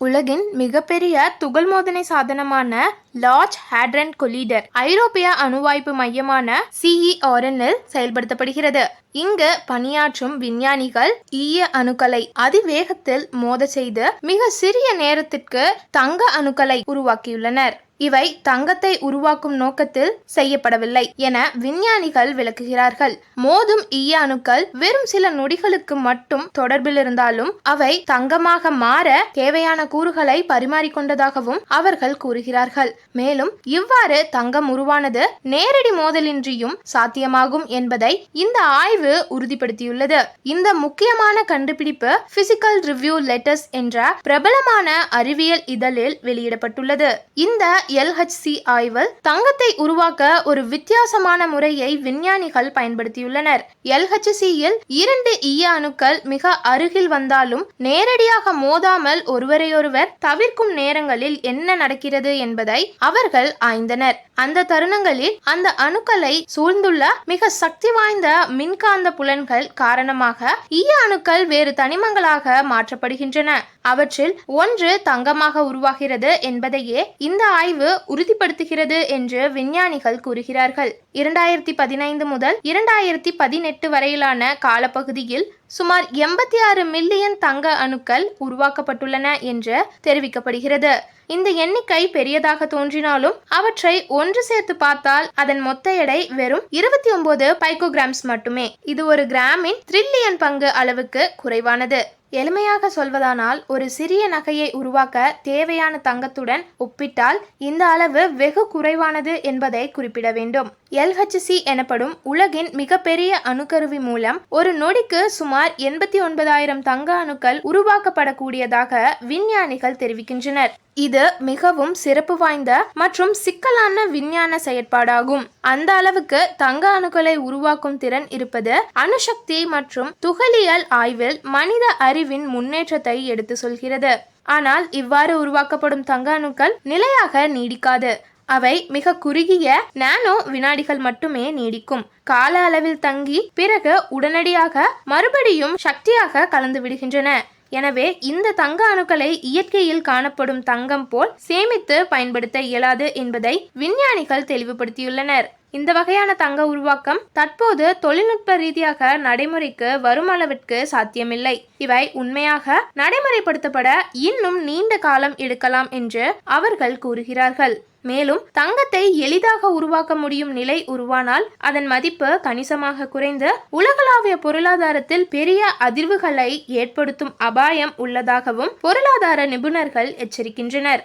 உலகின் மிகப்பெரிய துகள் மோதனை சாதனமான லார்ஜ் ஹேட்ரன் கொலீடர் ஐரோப்பிய அணுவாய்ப்பு மையமான சிஇஆர்என்னில் செயல்படுத்தப்படுகிறது. இங்கு பணியாற்றும் விஞ்ஞானிகள் ஈய அணுக்களை அதிவேகத்தில் மோத செய்து மிக சிறிய நேரத்திற்கு தங்க அணுக்களை உருவாக்கியுள்ளனர். இவை தங்கத்தை உருவாக்கும் நோக்கத்தில் செய்யப்படவில்லை என விஞ்ஞானிகள் விளக்குகிறார்கள். மோதும் ஈய அணுக்கள் வெறும் சில நொடிகளுக்கு மட்டும் தொடர்பில் இருந்தாலும் அவை தங்கமாக மாற தேவையான கூறுகளை பரிமாறிக்கொண்டதாகவும் அவர்கள் கூறுகிறார்கள். மேலும் இவ்வாறு தங்கம் உருவானது நேரடி மோதலின்றியும் சாத்தியமாகும் என்பதை இந்த ஆய்வு உறுதிப்படுத்தியுள்ளது. இந்த முக்கியமான கண்டுபிடிப்பு பிசிக்கல் ரிவ்யூ லெட்டர்ஸ் என்ற பிரபலமான அறிவியல் இதழில் வெளியிடப்பட்டுள்ளது. இந்த எல்ஹெச்சி ஆய்வில் தங்கத்தை உருவாக்க ஒரு வித்தியாசமான முறையை விஞ்ஞானிகள் பயன்படுத்தியுள்ளனர். எல்ஹெச்சியில் இரண்டு ஈய அணுக்கள் மிக அருகில் வந்தாலும் நேரடியாக மோதாமல் ஒருவரையொருவர் தவிர்க்கும் நேரங்களில் என்ன நடக்கிறது என்பதை அவர்கள் ஆய்ந்தனர். அந்த தருணங்களில் அந்த அணுக்களை சூழ்ந்துள்ள மிக சக்தி வாய்ந்த மின்காந்த புலன்கள் காரணமாக ஈய அணுக்கள் வேறு தனிமங்களாக மாற்றப்படுகின்றன. அவற்றில் ஒன்று தங்கமாக உருவாகிறது என்பதையே இந்த ஆய்வு உறுதிப்படுத்துகிறது என்று விஞ்ஞானிகள் கூறுகிறார்கள். இரண்டாயிரத்தி பதினைந்து முதல் இரண்டாயிரத்தி பதினெட்டு வரையிலான காலப்பகுதியில் சுமார் எண்பத்தி ஆறு மில்லியன் தங்க அணுக்கள் உருவாக்கப்பட்டுள்ளன என்று தெரிவிக்கப்படுகிறது. இந்த எண்ணிக்கை பெரியதாக தோன்றினாலும் அவற்றை ஒன்று சேர்த்து பார்த்தால் அதன் மொத்த எடை வெறும் இருபத்தி ஒன்பது பைக்கோகிராம்ஸ் மட்டுமே. இது ஒரு கிராமின் த்ரில்லியன் பங்கு அளவுக்கு குறைவானது. எளிமையாக சொல்வதானால் ஒரு சிறிய நகையை உருவாக்க தேவையான தங்கத்துடன் ஒப்பிட்டால் இந்த அளவு வெகு குறைவானது என்பதை குறிப்பிட வேண்டும். எல்ஹெச்சி எனப்படும் உலகின் மிகப்பெரிய அணுக்கருவி மூலம் ஒரு நொடிக்கு சுமார் எண்பத்தி ஒன்பதாயிரம் தங்க அணுக்கள் உருவாக்கப்படக்கூடியதாக விஞ்ஞானிகள் தெரிவிக்கின்றனர். இது மிகவும் சிறப்பு வாய்ந்த மற்றும் சிக்கலான விஞ்ஞான செயற்பாடாகும். அந்த அளவுக்கு தங்க அணுக்களை உருவாக்கும் திறன் இருப்பது அணுசக்தி மற்றும் துகளியல் ஆய்வில் மனித அறிவின் முன்னேற்றத்தை எடுத்து சொல்கிறது. ஆனால் இவ்வாறு உருவாக்கப்படும் தங்க அணுக்கள் நிலையாக நீடிக்காது. அவை மிக குறுகிய நானோ வினாடிகள் மட்டுமே நீடிக்கும். கால அளவில் தங்கி பிறகு உடனடியாக மறுபடியும் சக்தியாக கலந்து விடுகின்றன. எனவே இந்த தங்க அணுக்களை இயற்கையில் காணப்படும் தங்கம் போல் சேமித்து பயன்படுத்த இயலாது என்பதை விஞ்ஞானிகள் தெளிவுபடுத்தியுள்ளனர். இந்த வகையான தங்க உருவாக்கம் தற்போது தொழில்நுட்ப ரீதியாக நடைமுறைக்கு வரும் அளவிற்கு சாத்தியமில்லை. இவை உண்மையாக நடைமுறைப்படுத்தப்பட இன்னும் நீண்ட காலம் எடுக்கலாம் என்று அவர்கள் கூறுகிறார்கள். மேலும் தங்கத்தை எளிதாக உருவாக்க முடியும் நிலை உருவானால் அதன் மதிப்பு கணிசமாக குறைந்து உலகளாவிய பொருளாதாரத்தில் பெரிய அதிர்வுகளை ஏற்படுத்தும் அபாயம் உள்ளதாகவும் பொருளாதார நிபுணர்கள் எச்சரிக்கின்றனர்.